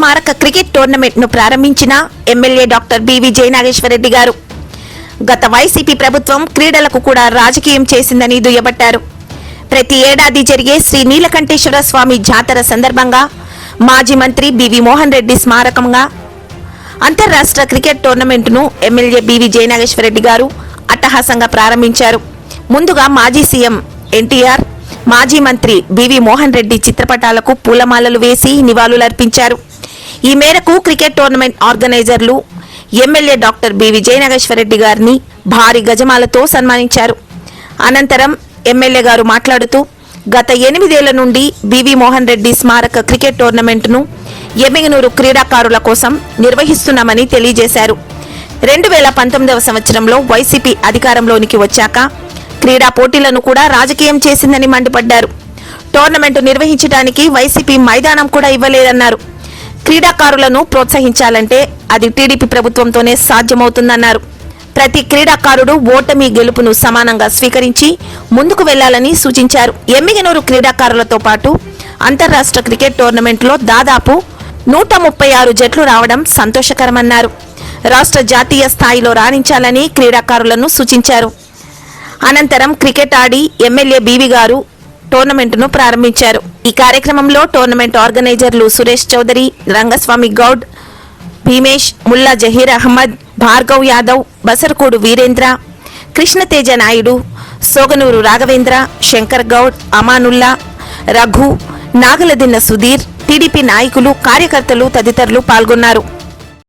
స్మారక క్రికెట్ టోర్నమెంట్ను ప్రారంభించిన MLA doctor BV Jayanageswara Reddy గారు. గత వైసీపీ ప్రభుత్వం క్రీడలకు కూడా రాజకీయం చేసిందని దుయ్యబట్టారు. ప్రతి ఏడాది జరిగే శ్రీ నీలకంఠేశ్వర స్వామి జాతర సందర్భంగా మాజీ మంత్రి బివి మోహన్ రెడ్డి స్మారకంగా అంతర్రాష్ట్ర క్రికెట్ టోర్నమెంటును ఎమ్మెల్యే బివి జయనాగేశ్వరరెడ్డి గారు అట్టహాసంగా ప్రారంభించారు. ముందుగా మాజీ సీఎం ఎన్టీఆర్ మాజీ మంత్రి బివి మోహన్ రెడ్డి చిత్రపటాలకు పూలమాలలు వేసి నివాళులర్పించారు. ఈ మేరకు క్రికెట్ టోర్నమెంట్ ఆర్గనైజర్లు ఎమ్మెల్యే డాక్టర్ బి విజయనాగేశ్వరరెడ్డి గారిని భారీ గజమాలతో సన్మానించారు. అనంతరం ఎమ్మెల్యే గారు మాట్లాడుతూ గత ఎనిమిదేళ్ళ నుండి బివి మోహన్ రెడ్డి స్మారక క్రికెట్ టోర్నమెంట్ను ఎమ్మిగనూరు క్రీడాకారుల కోసం నిర్వహిస్తున్నామని తెలియజేశారు. రెండు వేల పంతొమ్మిదవ సంవత్సరంలో వైసీపీ అధికారంలోనికి వచ్చాక క్రీడా పోటీలను కూడా రాజకీయం చేసిందని మండిపడ్డారు. టోర్నమెంటు నిర్వహించడానికి వైసీపీ మైదానం కూడా ఇవ్వలేదన్నారు. క్రీడాకారులను ప్రోత్సహించాలంటే అది టీడీపీ ప్రభుత్వంతోనే సాధ్యమవుతుందన్నారు. ప్రతి క్రీడాకారుడు ఓటమి గెలుపును సమానంగా స్వీకరించి ముందుకు వెళ్ళాలని సూచించారు. ఎమ్మిగనూరు క్రీడాకారులతో పాటు అంతర్రాష్ట్ర క్రికెట్ టోర్నమెంట్లో దాదాపు నూట ముప్పై ఆరు జట్లు రావడం సంతోషకరమన్నారు. రాష్ట్ర జాతీయ స్థాయిలో రాణించాలని క్రీడాకారులను సూచించారు. అనంతరం క్రికెట్ ఆడి ఎమ్మెల్యే బీవి గారు టోర్నమెంటును ప్రారంభించారు. ఈ కార్యక్రమంలో టోర్నమెంట్ ఆర్గనైజర్లు సురేష్ చౌదరి రంగస్వామి గౌడ్ భీమేష్ ముల్లా జహీర్ అహ్మద్ భార్గవ్ యాదవ్ బసర్కూడు వీరేంద్ర కృష్ణతేజ నాయుడు సోగనూరు రాఘవేంద్ర శంకర్ గౌడ్ అమానుల్లా రఘు నాగలదిన్న సుధీర్ టీడీపీ నాయకులు కార్యకర్తలు తదితరులు పాల్గొన్నారు.